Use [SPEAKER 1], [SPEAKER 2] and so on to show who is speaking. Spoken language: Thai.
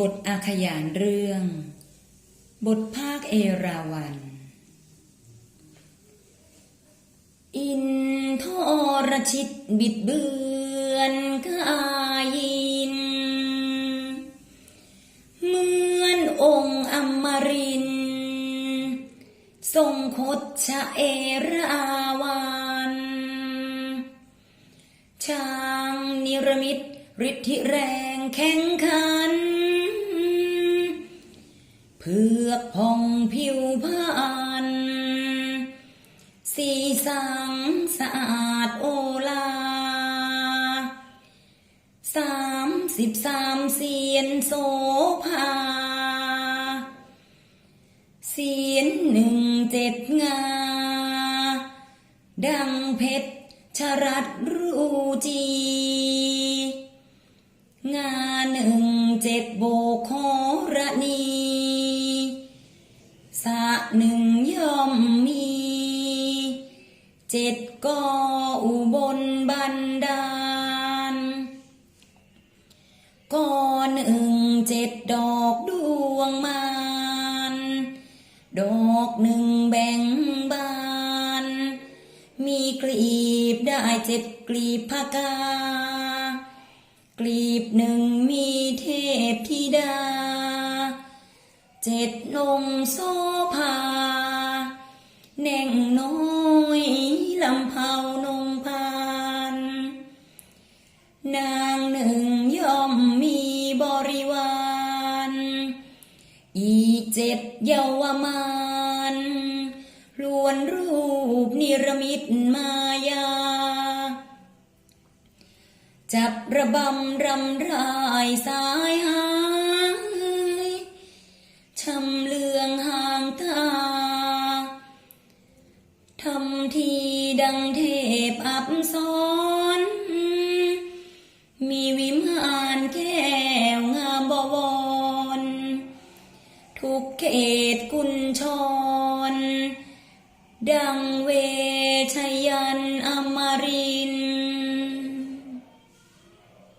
[SPEAKER 1] บทอาขยานเรื่อง บทภาคเอราวัน อินทรชิตบิดเบือนกายิน เหมือนองค์อมรินทร์ทรงคดชะเอราวัน ช้างนิรมิตฤทธิแรงแข็งขัน เพือกพองผิวพานสีสังสะอาดโอลาสามสิบสามเสียนโสภาเสียนหนึ่งเจ็ดงา ดังเพชรชรัดรูจี งาหนึ่งเจ็ดโบกขอ สะหนึ่งย่อมมี เจ็ดก็อุบลบันดาลก็หนึ่งเจ็ดดอกดวงมานดอกหนึ่งแบ่งบาน มีกลีบได้เจ็ดกลีบพากากลีบหนึ่งมีเทพธิดา เจ็ดนงโซภาแน่งน้อยลำเผานงพานนางหนึ่งย่อมมีบริวารอีเจ็ดเยาวมานล้วนรูปนิรมิตมายา จับระบำรำรายสายหา ดังเทพอับสอนมีวิมานแก้วงามบวร ทุกเขตกุญชร ดังเวชยานอมร